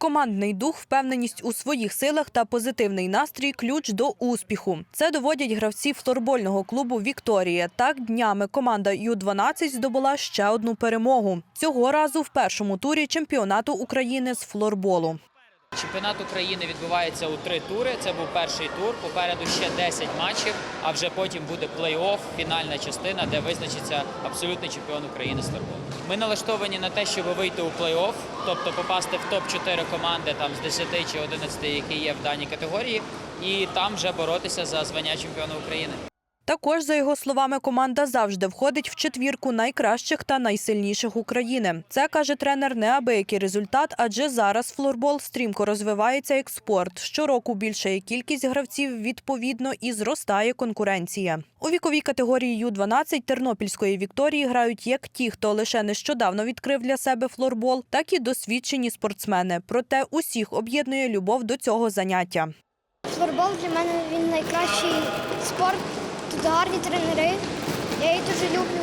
Командний дух, впевненість у своїх силах та позитивний настрій ключ до успіху. Це доводять гравці флорбольного клубу Вікторія. Так днями команда Ю-12 здобула ще одну перемогу. Цього разу в першому турі чемпіонату України з флорболу. Чемпіонат України відбувається у три тури. Це був перший тур. Попереду ще 10 матчів, а вже потім буде плей-офф, фінальна частина, де визначиться абсолютний чемпіон України з флорболу. Ми налаштовані на те, щоб вийти у плей-офф, тобто попасти в топ-4 команди там з 10 чи 11, які є в даній категорії, і там вже боротися за звання чемпіона України. Також, за його словами, команда завжди входить в четвірку найкращих та найсильніших України. Це каже тренер неабиякий результат, адже зараз флорбол стрімко розвивається як спорт. Щороку більшає кількість гравців, відповідно, і зростає конкуренція. У віковій категорії Ю-12 Тернопільської Вікторії грають як ті, хто лише нещодавно відкрив для себе флорбол, так і досвідчені спортсмени. Проте усіх об'єднує любов до цього заняття. Флорбол для мене він найкращий спорт. Гарні тренери. Я їх дуже люблю.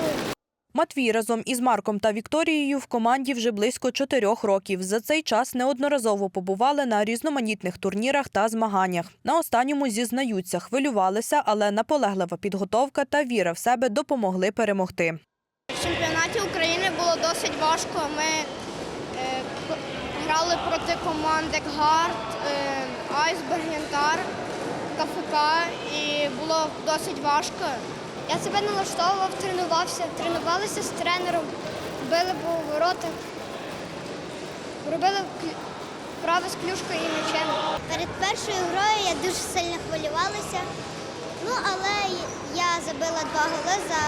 Матвій разом із Марком та Вікторією в команді вже близько чотирьох років. За цей час неодноразово побували на різноманітних турнірах та змаганнях. На останньому зізнаються, хвилювалися, але наполеглива підготовка та віра в себе допомогли перемогти. В чемпіонаті України було досить важко. Ми е, грали проти команд як Гард, е, Айсберг, Янтар, КФК і було досить важко. Я себе налаштовував, тренувався, тренувалися з тренером, били по воротах, робили вправи з клюшкою і м'ячем. Перед першою грою я дуже сильно хвилювалася. Ну, але я забила два голи за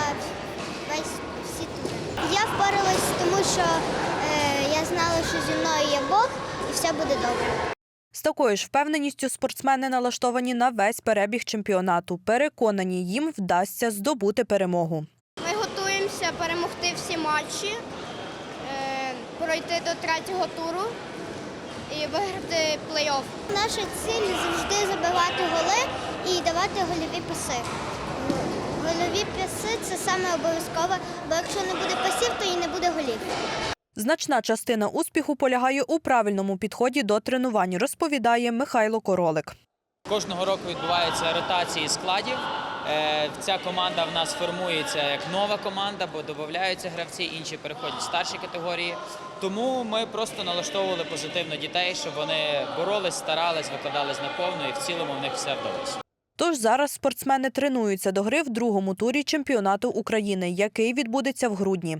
весь всі тури. Я впоралась, тому що е, я знала, що зі мною є Бог і все буде добре. З такою ж впевненістю спортсмени налаштовані на весь перебіг чемпіонату. Переконані, їм вдасться здобути перемогу. Ми готуємося перемогти всі матчі, е, пройти до третього туру і виграти плей-офф. Наша ціль завжди забивати голи і давати гольові паси. Гольові паси це саме обов'язково, бо якщо не буде пасів, то і не буде голів. Значна частина успіху полягає у правильному підході до тренувань, розповідає Михайло Королик. Кожного року відбуваються ротації складів. Е, Ця команда в нас формується як нова команда, бо додаються гравці, інші переходять в старші категорії. Тому ми просто налаштовували позитивно дітей, щоб вони боролись, старались, викладались наповну, і в цілому в них все вдалося. Тож зараз спортсмени тренуються до гри в другому турі чемпіонату України, який відбудеться в грудні.